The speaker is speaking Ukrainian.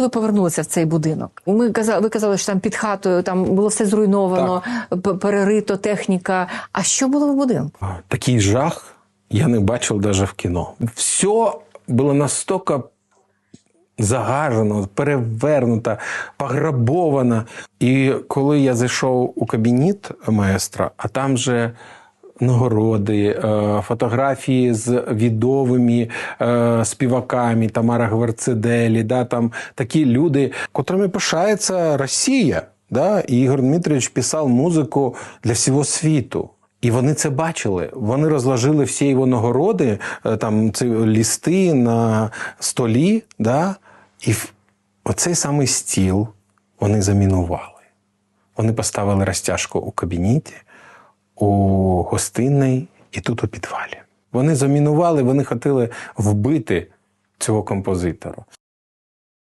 Ви повернулися в цей будинок. Ми казали, ви казали, що там під хатою там було все зруйновано, п- перерито техніка. А що було в будинку? Такий жах я не бачив навіть в кіно. Все було настільки загажено, перевернуто, пограбовано. І коли я зайшов у кабінет маестра, а там же нагороди, е, фотографії з відомими е, співаками Тамара Гверцеделі, да, там такі люди, котрими пишається Росія. Да? І Ігор Дмитрович писав музику для всього світу. І вони це бачили. Вони розложили всі його нагороди, е, там ці лісти на столі, да? і оцей самий стіл вони замінували. Вони поставили розтяжку у кабінеті, у гостинній і тут у підвалі. Вони замінували, вони хотіли вбити цього композитора.